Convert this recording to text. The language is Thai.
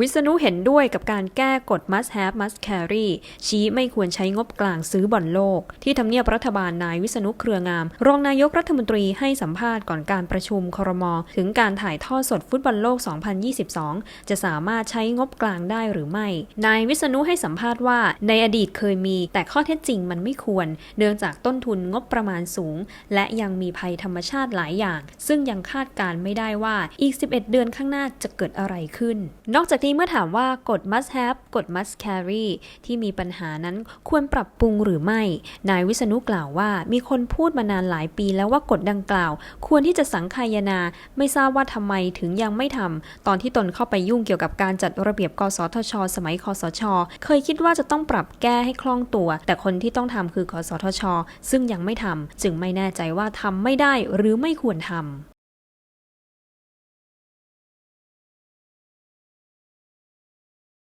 วิษณุเห็นด้วยกับการแก้กฎ must have must carry ชี้ไม่ควรใช้งบกลางซื้อบอลโลก ที่ทำเนียบรัฐบาลนายวิษณุเครืองาม รองนายกรัฐมนตรีให้สัมภาษณ์ก่อนการประชุมครม ถึงการถ่ายทอดสดฟุตบอลโลก 2022 จะสามารถใช้งบกลางได้หรือไม่ นายวิษณุให้สัมภาษณ์ว่า ในอดีตเคยมี แต่ข้อเท็จจริงมันไม่ควร เนื่องจากต้นทุนงบประมาณสูง และยังมีภัยธรรมชาติหลายอย่าง ซึ่งยังคาดการณ์ไม่ได้ว่าอีก 11 เดือนข้างหน้าจะเกิดอะไรขึ้น นอกจากนี้เมื่อถามว่ากฎ must have กฎ must carry ที่มีปัญหานั้นควรปรับปรุงหรือไม่ นายวิษณุกล่าวว่า มีคนพูดมานานหลายปีแล้วว่ากฎดังกล่าว ควรที่จะสังคายนา ไม่ทราบว่าทำไมถึงยังไม่ทำตอนที่ตนเข้าไปยุ่งเกี่ยวกับการจัดระเบียบกสทช สมัยคสช เคยคิดว่าจะต้องปรับแก้ให้คล่องตัว แต่คนที่ต้องทำคือกสทช ซึ่งยังไม่ทำจึงไม่แน่ใจว่าทำไม่ได้หรือไม่ควรทำ